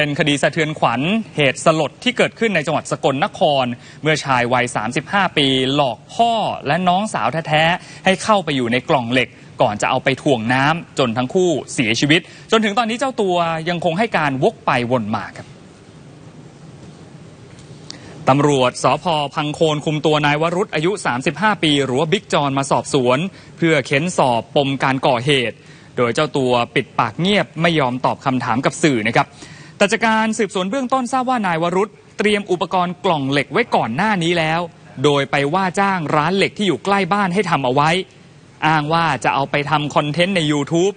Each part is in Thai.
เป็นคดีสะเทือนขวัญเหตุสลดที่เกิดขึ้นในจังหวัดสกลนคร เมื่อชายวัย 35 ปี หลอกพ่อและน้องสาวแท้ๆ ให้เข้าไปอยู่ในกล่องเหล็ก ก่อนจะเอาไปถ่วงน้ำจนทั้งคู่เสียชีวิต จนถึงตอนนี้เจ้าตัวยังคงให้การวกไปวนมาครับตำรวจสพพังโคนคุมตัวนายวรุษอายุ 35 ปี หรือว่าบิ๊กจอนมาสอบสวน เพื่อเค้นสอบปมการก่อเหตุ โดยเจ้าตัวปิดปากเงียบไม่ยอมตอบคำถามกับสื่อนะครับ แต่จากการสืบสวนเบื้องต้นทราบว่านายวรุษเตรียมอุปกรณ์กล่องเหล็กไว้ก่อนหน้านี้แล้ว โดยไปว่าจ้างร้านเหล็กที่อยู่ใกล้บ้านให้ทำเอาไว้ อ้างว่าจะเอาไปทำคอนเทนต์ใน YouTube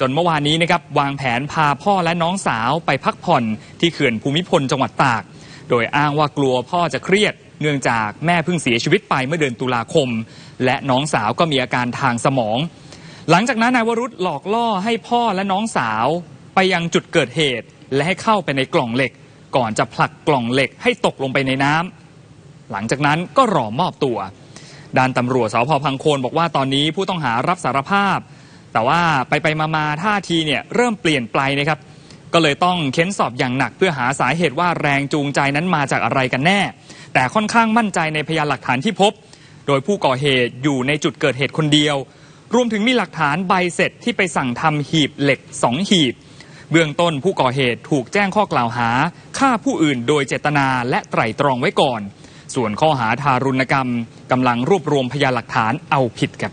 จนเมื่อวานนี้นะครับวางแผนพาพ่อและน้องสาวไปพักผ่อนที่เขื่อนภูมิพลจังหวัดตาก โดยอ้างว่ากลัวพ่อจะเครียด เนื่องจากแม่เพิ่งเสียชีวิตไปเมื่อเดือนตุลาคม และน้องสาวก็มีอาการทางสมอง หลังจากนั้นนายวรุษหลอกล่อให้พ่อและน้องสาวไปยังจุดเกิดเหตุ และให้เข้าไปในกล่องเหล็ก ก่อนจะผลักกล่องเหล็กให้ตกลงไปในน้ำหลังจากนั้นก็รอมอบตัวด้านตำรวจสพพังโคนบอกว่าตอนนี้ผู้ต้องหารับสารภาพ แต่ว่าไปไปมามาท่าทีเนี่ยเริ่มเปลี่ยนไปนะครับ ก็เลยต้องเค้นสอบอย่างหนักเพื่อหาสาเหตุว่าแรงจูงใจนั้นมาจากอะไรกันแน่ แต่ค่อนข้างมั่นใจในพยานหลักฐานที่พบ โดยผู้ก่อเหตุอยู่ในจุดเกิดเหตุคนเดียว รวมถึงมีหลักฐานใบเสร็จที่ไปสั่งทำหีบเหล็กสองหีบ เบื้องต้นผู้ก่อเหตุถูกแจ้งข้อกล่าวหาฆ่าผู้อื่นโดยเจตนาและไตร่ตรองไว้ก่อน ส่วนข้อหาทารุณกรรมกำลังรวบรวมพยานหลักฐานเอาผิดกับ